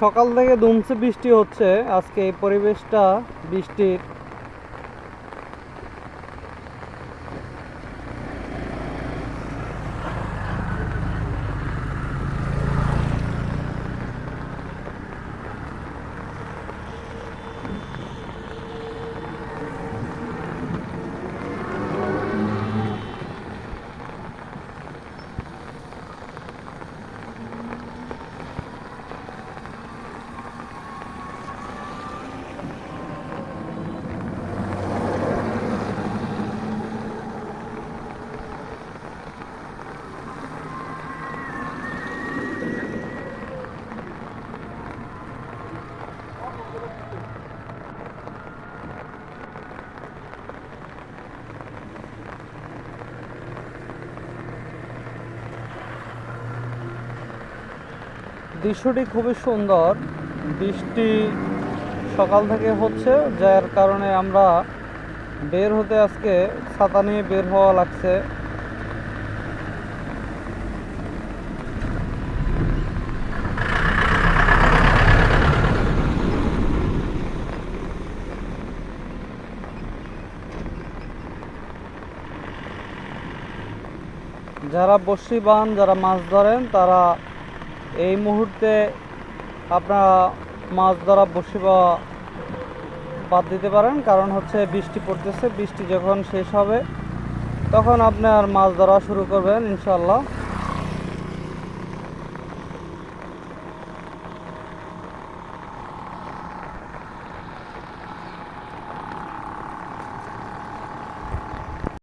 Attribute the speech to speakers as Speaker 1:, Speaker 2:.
Speaker 1: সকাল থেকে দুমছে বৃষ্টি হচ্ছে। আজকে এই পরিবেশটা বৃষ্টির দৃশ্যটি খুবই সুন্দর। বৃষ্টি সকাল থেকে হচ্ছে, যার কারণে আমরা বের হতে আজকে ছাতা নিয়ে বের হওয়া লাগছে। যারা বসি বান যারা মাছ ধরেন, তারা এই মুহূর্তে আপনারা মাছ ধরা বসে বা বাদ দিতে পারেন, কারণ হচ্ছে বৃষ্টি পড়তেছে। বৃষ্টি যখন শেষ হবে, তখন আপনার মাছ ধরা শুরু করবেন ইনশাল্লাহ